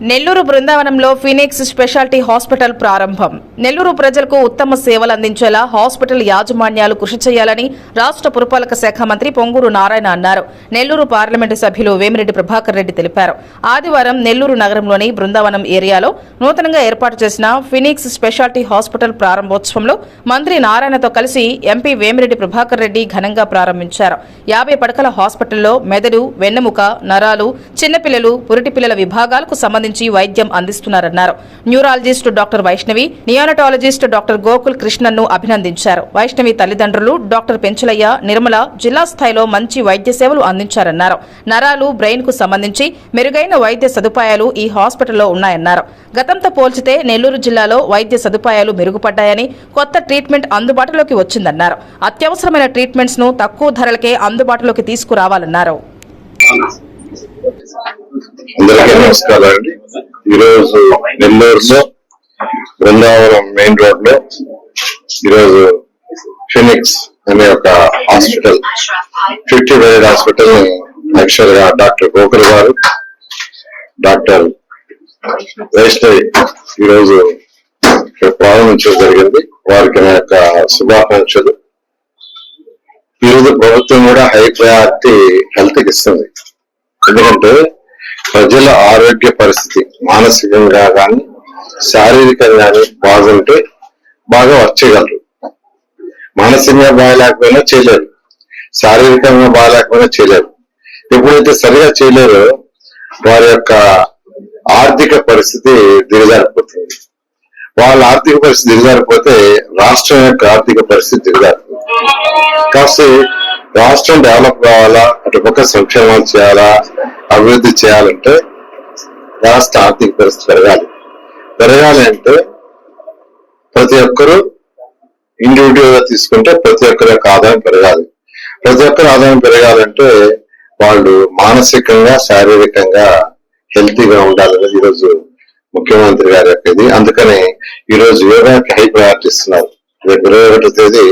నెల్లూరు బృందావనంలో Phoenix speciality hospital ప్రారంభం. నెల్లూరు ప్రజలకు ఉత్తమ సేవలు అందించేలా హాస్పిటల్ యాజమాన్యాలు కృషి చేయాలని రాష్ట్ర పురపాలక శాఖ మంత్రి పొంగూరు నారాయణ అన్నారు. నెల్లూరు పార్లమెంటు సభ్యులు వేమిరెడ్డి ప్రభాకర్ రెడ్డి తెలిపారు. ఆదివారం నెల్లూరు నగరంలోని బృందావనం ఏరియాలో నూతనంగా ఏర్పాటు చేసిన ఫినిక్స్ స్పెషాలిటీ హాస్పిటల్ ప్రారంభోత్సవంలో మంత్రి నారాయణతో కలిసి ఎంపీ వేమిరెడ్డి ప్రభాకర్ రెడ్డి ఘనంగా ప్రారంభించారు. యాభై పడకల హాస్పిటల్లో మెదడు వెన్నెముక నరాలు చిన్నపిల్లలు పురిటి పిల్లల విభాగాలకు సంబంధించి వైద్యం అందిస్తున్నారన్నారు. Neurologist doctor Vaishnavi neonatologist doctor Gokul కృష్ణన్ను అభినందించారు. వైష్ణవి తల్లిదండ్రులు డాక్టర్ పెంచులయ్య నిర్మల జిల్లా స్థాయిలో మంచి వైద్య సేవలు అందించారన్నారు. నరాలు బ్రెయిన్కు సంబంధించి మెరుగైన వైద్య సదుపాయాలు ఈ హాస్పిటల్లో ఉన్నాయన్నారు. గతంతో పోల్చితే నెల్లూరు జిల్లాలో వైద్య సదుపాయాలు మెరుగుపడ్డాయని కొత్త ట్రీట్మెంట్ అందుబాటులోకి వచ్చిందన్నారు. అత్యవసరమైన ట్రీట్మెంట్స్ను తక్కువ ధరలకే అందుబాటులోకి తీసుకురావాలన్నారు. అందరికీ నమస్కారం అండి ఈరోజు నెల్లూరులో బృందావరం మెయిన్ రోడ్లో ఈరోజు ఫినిక్స్ అనే ఒక హాస్పిటల్ ఫిఫ్టీ వైడ్ హాస్పిటల్ యాక్చువల్గా డాక్టర్ గోకుల్ గారు డాక్టర్ వైష్ణవి ఈరోజు ప్రారంభించడం జరిగింది. వారికి నా యొక్క శుభాకాంక్షలు. ఈరోజు ప్రభుత్వం కూడా హై ప్రయారిటీ హెల్త్కి ఇస్తుంది. ఎందుకంటే ప్రజల ఆరోగ్య పరిస్థితి మానసికంగా కానీ శారీరకంగా బాగుంటే బాగా వర్క్ చేయగలరు మానసికంగా బాగలేకపోయినా చేయలేరు. శారీరకంగా బాగలేకపోయినా చేయలేరు. ఎప్పుడైతే సరిగా చేయలేరో వారి యొక్క ఆర్థిక పరిస్థితి దిగజారిపోతుంది. వాళ్ళ ఆర్థిక పరిస్థితి దిగజారిపోతే రాష్ట్రం యొక్క ఆర్థిక పరిస్థితి దిగజారిపోతుంది. కాస్త రాష్ట్రం డెవలప్ కావాలా? అటు పక్క చేయాలా? అభివృద్ధి చేయాలంటే రాష్ట్ర ఆర్థిక పరిస్థితి పెరగాలి. పెరగాలి అంటే ప్రతి ఒక్కరూ ఇండివిజువల్గా తీసుకుంటే ప్రతి ఒక్కరి యొక్క ఆదాయం పెరగాలి. ప్రతి ఒక్కరి ఆదాయం పెరగాలంటే వాళ్ళు మానసికంగా శారీరకంగా హెల్తీగా ఉండాలనేది ఈరోజు ముఖ్యమంత్రి గారి యొక్క ఇది. అందుకని ఈ రోజు యోగాకి హై ప్రయారిటీ ఇస్తున్నారు. రేపు ఇరవై ఒకటో తేదీ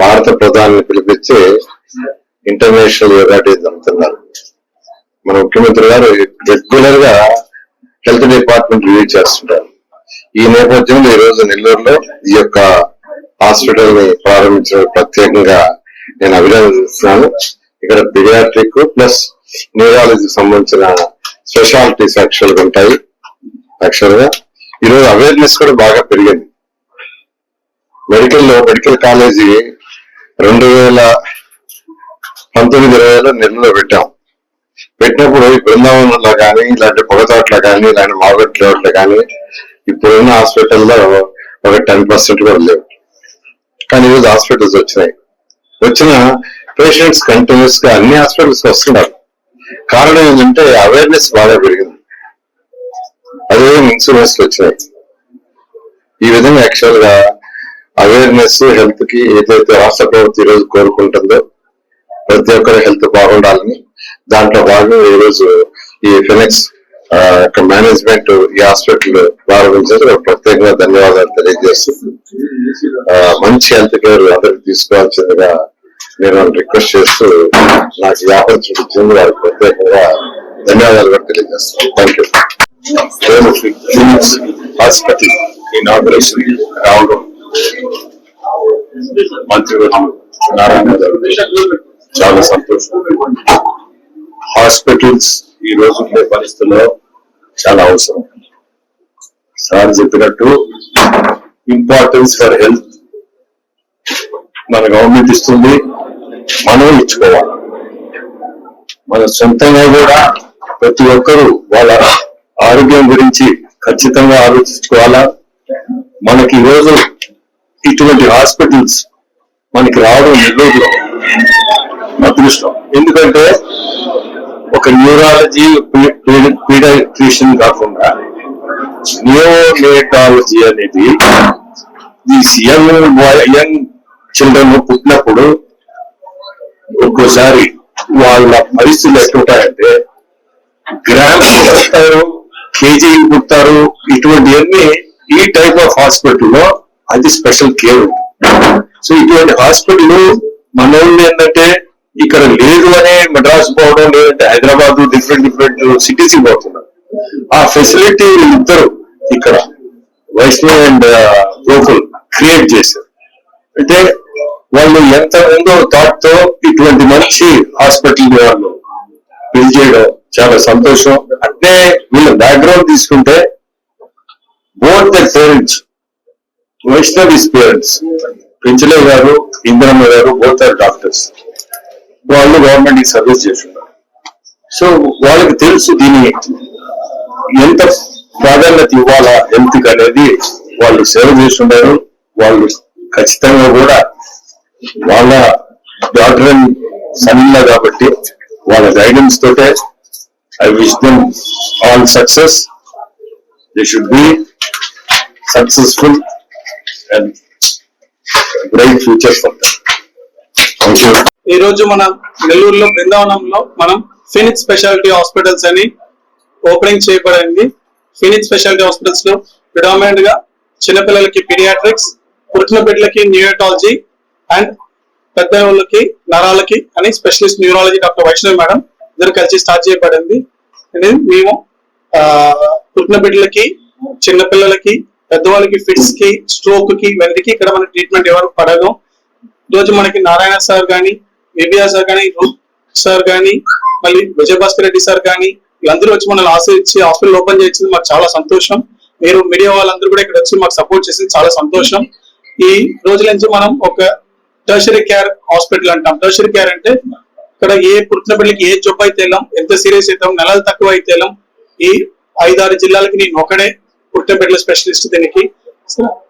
భారత ప్రధాని పిలిపించి ఇంటర్నేషనల్ యోగా డే జరుగుతున్నారు మన ముఖ్యమంత్రి గారు రెగ్యులర్గా హెల్త్ డిపార్ట్మెంట్ రివ్యూ చేస్తుంటారు. ఈ నేపథ్యంలో ఈ రోజు నెల్లూరులో ఈ యొక్క హాస్పిటల్ని ప్రారంభించడం ప్రత్యేకంగా నేను అభినందిస్తున్నాను ఇక్కడ పిడియాట్రిక్ ప్లస్ న్యూరాలజీకి సంబంధించిన స్పెషాలిటీస్ యాక్చువల్గా ఉంటాయి. యాక్చువల్గా ఈరోజు అవేర్నెస్ కూడా బాగా పెరిగింది. మెడికల్లో మెడికల్ కాలేజీ రెండు వేల పంతొమ్మిది ఇరవైలో నెలలో పెట్టాం. పెట్టినప్పుడు ఈ బృందావనంలో కానీ ఇలాంటి పొగతోట్ల కానీ ఇలాంటి మాగట్ లేఅవుట్లో కానీ ఇప్పుడున్న హాస్పిటల్లో ఒక టెన్ పర్సెంట్ కూడా లేవు. కానీ ఈరోజు హాస్పిటల్స్ వచ్చినాయి. వచ్చిన పేషెంట్స్ కంటిన్యూస్గా అన్ని హాస్పిటల్స్ వస్తున్నారు. కారణం ఏంటంటే అవేర్నెస్ బాగా పెరిగింది. అదే ఇన్సూరెన్స్ వచ్చినాయి. ఈ విధంగా యాక్చువల్గా అవేర్నెస్ హెల్త్కి ఏదైతే రాష్ట్ర ప్రభుత్వం ఈరోజు కోరుకుంటుందో ప్రతి ఒక్కరి హెల్త్ బాగుండాలని దాంట్లో భాగంగా ఈరోజు ఈ ఫినిక్స్ యొక్క మేనేజ్మెంట్ ఈ హాస్పిటల్ ప్రారంభించారు ప్రత్యేకంగా ధన్యవాదాలు తెలియజేస్తుంది మంచి హెల్త్ కేర్ అందరికి తీసుకోవాల్సిందిగా నేను రిక్వెస్ట్ చేస్తూ నాకు ఈ ఆపర్చునిటీ ఇచ్చింది. వారికి ప్రత్యేకంగా ధన్యవాదాలు కూడా తెలియజేస్తాను థ్యాంక్ యూ హాస్పిటల్ ఇనాగ్రేషన్ రావడం మంత్రి నారాయణ గారు చాలా సంతోషం. హాస్పిటల్స్ ఈ రోజు ఉండే పరిస్థితుల్లో చాలా అవసరం. సార్ చెప్పినట్టు ఇంపార్టెన్స్ ఫర్ హెల్త్ మన గవర్నమెంట్ ఇస్తుంది మనం ఇచ్చుకోవాలి. మన సొంతంగా కూడా ప్రతి ఒక్కరూ వాళ్ళ ఆరోగ్యం గురించి ఖచ్చితంగా ఆలోచించుకోవాలా? మనకి ఈ రోజు ఇటువంటి హాస్పిటల్స్ మనకి రావడం నెల్లూరులో అదృష్టం. ఎందుకంటే ఒక న్యూరాలజీ పీడియాట్రిషియన్ కాకుండా నియోనేటాలజీ అనేది ఈ యంగ్ యంగ్ చిల్డ్రన్ పుట్టినప్పుడు ఒక్కోసారి వాళ్ళ పరిస్థితులు ఎట్లుంటాయంటే గ్రామ్స్ పుడతారు కేజీ పుడతారు ఇటువంటివన్నీ ఈ టైప్ ఆఫ్ హాస్పిటల్లో అది స్పెషల్ కేర్ సో ఇటువంటి హాస్పిటల్ మనోళ్ళు ఏంటంటే ఇక్కడ లేదు అనే మద్రాసు పోవడం లేదంటే హైదరాబాద్ డిఫరెంట్ డిఫరెంట్ సిటీస్ పోతున్నారు ఆ ఫెసిలిటీ ఇద్దరు ఇక్కడ వైష్ణవ్ అండ్ గోకుల్ క్రియేట్ చేశారు. అంటే వాళ్ళు ఎంత ఉందో థాట్తో ఇటువంటి మంచి హాస్పిటల్ వాళ్ళు బిల్డ్ చేయడం చాలా సంతోషం. అంటే వీళ్ళ బ్యాక్గ్రౌండ్ తీసుకుంటే both the parents Vaishnav is parents పెంచలే garu Indramma garu both are doctors వాళ్ళు గవర్నమెంట్ సర్వీస్ చేస్తున్నారు. సో వాళ్ళకి తెలుసు దీని ఎంత ప్రాధాన్యత ఇవ్వాలా హెల్త్ అనేది వాళ్ళు సేవ చేస్తున్నారు. వాళ్ళు ఖచ్చితంగా కూడా వాళ్ళ డాక్టర్ అండ్ కాబట్టి వాళ్ళ గైడెన్స్ తోటే I wish them all success they should be successful and bright future for thank ఈ రోజు మన నెల్లూరులో బృందావనంలో మనం ఫినిక్స్ స్పెషాలిటీ హాస్పిటల్స్ అని ఓపెనింగ్ చేయబడింది. ఫినిక్స్ స్పెషాలిటీ హాస్పిటల్స్లో ప్రిడామినెంట్గా చిన్నపిల్లలకి పీడియాట్రిక్స్ పుట్టిన బిడ్డలకి న్యూరోటాలజీ అండ్ పెద్ద వాళ్ళకి నరాలకి అని specialist neurology doctor Vaishnavi madam ఇద్దరు కలిసి స్టార్ట్ చేయబడింది. మేము పుట్టిన బిడ్డలకి చిన్నపిల్లలకి పెద్దవాళ్ళకి ఫిట్స్కి స్ట్రోక్కి వెంటికి ఇక్కడ మన ట్రీట్మెంట్ ఎవరు పడదు. రోజు మనకి నారాయణ సార్ కానీ విబిఆర్ సార్ కానీ సార్ కానీ మళ్ళీ విజయభాస్కర్ రెడ్డి సార్ కానీ వీళ్ళందరూ వచ్చి మనల్ని ఆశ్రయించి హాస్పిటల్ ఓపెన్ చేసింది మాకు చాలా సంతోషం. మీరు మీడియా వాళ్ళందరూ కూడా ఇక్కడ వచ్చి మాకు సపోర్ట్ చేసింది చాలా సంతోషం. ఈ రోజుల నుంచి మనం ఒక టర్షరీ కేర్ హాస్పిటల్ అంటాం. టర్షరీ కేర్ అంటే ఇక్కడ ఏ పుట్టిన బిడ్డకి ఏ జబ్బు అయితే వెళ్ళాం ఎంత సీరియస్ అవుతాం నెలలు తక్కువ అయితే వెళ్ళాం ఈ ఐదారు జిల్లాలకి నేను ఒకడే పుట్టిన బిడ్డల స్పెషలిస్ట్ దీనికి.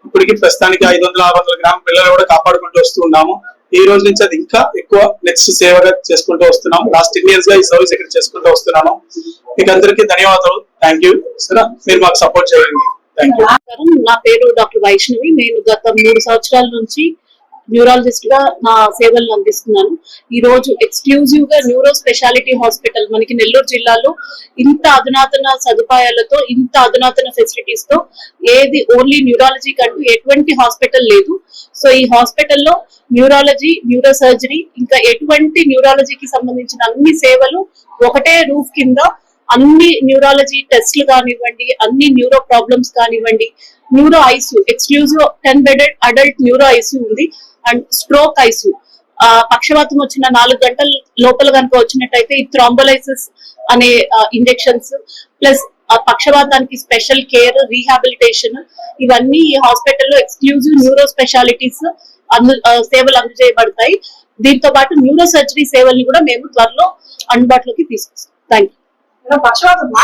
ఇప్పటికి ప్రస్తుతానికి ఐదు వందల ఆరు వందల గ్రామ పిల్లలు కూడా కాపాడుకుంటూ వస్తూ ఉన్నాము. ఈ రోజు నుంచి అది ఇంకా ఎక్కువ నెక్స్ట్ సేవగా చేసుకుంటూ వస్తున్నాం లాస్ట్ టెన్ ఇయర్స్గా ఈ సర్వీస్ ఇక్కడ చేసుకుంటూ వస్తున్నాను. మీకు అందరికీ ధన్యవాదాలు. థ్యాంక్ యూ సరే మీరు మాకు సపోర్ట్ చేయండి. థ్యాంక్ యూ నా పేరు డాక్టర్ వైష్ణవి. నేను గత మూడు సంవత్సరాల నుంచి న్యూరాలజిస్ట్గా నా సేవలను అందిస్తున్నాను. ఈ రోజు ఎక్స్క్లూజివ్గా న్యూరో స్పెషాలిటీ హాస్పిటల్ మనకి నెల్లూరు జిల్లాలో ఇంత అధునాతన సదుపాయాలతో ఇంత అధునాతన ఫెసిలిటీస్తో ఏది ఓన్లీ న్యూరాలజీ కంటూ ఎటువంటి హాస్పిటల్ లేదు. సో ఈ హాస్పిటల్లో న్యూరాలజీ న్యూరో సర్జరీ ఇంకా ఎటువంటి న్యూరాలజీకి సంబంధించిన అన్ని సేవలు ఒకటే రూఫ్ కింద అన్ని న్యూరాలజీ టెస్ట్లు కానివ్వండి అన్ని న్యూరో ప్రాబ్లమ్స్ కానివ్వండి neuro ICU exclusive ten bedded adult neuro ICU ఉంది. And stroke ice. ఆ పక్షవాతం వచ్చిన నాలుగు గంటల లోపల కనుక వచ్చినట్టయితే ఈ థ్రాంబోలైసిస్ అనే ఇంజెక్షన్స్ ప్లస్ ఆ పక్షవాతానికి స్పెషల్ కేర్ రీహాబిలిటేషన్ ఇవన్నీ ఈ హాస్పిటల్లో ఎక్స్క్లూజివ్ న్యూరో స్పెషాలిటీస్ అందు సేవలు అందజేయబడతాయి. దీంతో పాటు న్యూరో సర్జరీ సేవల్ని కూడా మేము త్వరలో అందుబాటులోకి తీసుకొస్తాం. Thank you